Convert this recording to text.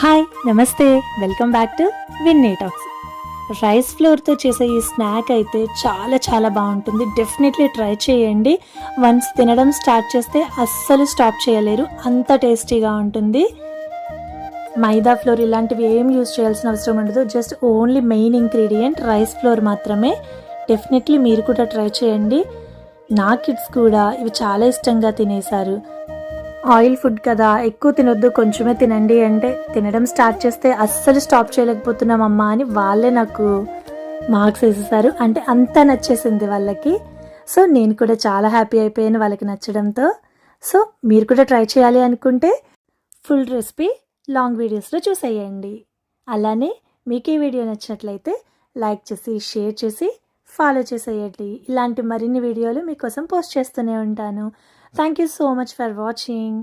Hi నమస్తే. Welcome back to Vinny talks rice ఫ్లోర్తో చేసే ఈ స్నాక్ అయితే చాలా చాలా బాగుంటుంది. డెఫినెట్లీ ట్రై చేయండి. వన్స్ తినడం స్టార్ట్ చేస్తే అస్సలు స్టాప్ చేయలేరు. అంత టేస్టీగా ఉంటుంది. మైదా ఫ్లోర్ ఇలాంటివి ఏం యూజ్ చేయాల్సిన అవసరం ఉండదు. Just only main ingredient rice flour మాత్రమే. డెఫినెట్లీ మీరు కూడా ట్రై చేయండి. నా కిడ్స్ కూడా ఇవి చాలా ఇష్టంగా తినేశారు. ఆయిల్ ఫుడ్ కదా ఎక్కువ తినొద్దు కొంచెమే తినండి అంటే తినడం స్టార్ట్ చేస్తే అస్సలు స్టాప్ చేయలేకపోతున్నాం అమ్మా అని వాళ్ళే నాకు మార్క్స్ వేసేసారు. అంటే అంత నచ్చేసింది వాళ్ళకి. సో నేను కూడా చాలా హ్యాపీ అయిపోయాను వాళ్ళకి నచ్చడంతో. సో మీరు కూడా ట్రై చేయాలి అనుకుంటే ఫుల్ రెసిపీ లాంగ్ వీడియోస్లో చూసేయండి. అలానే మీకు ఈ వీడియో నచ్చినట్లయితే లైక్ చేసి షేర్ చేసి ఫాలో చేసేయండి. ఇలాంటి మరిన్ని వీడియోలు మీకోసం పోస్ట్ చేస్తూనే ఉంటాను. Thank you so much for watching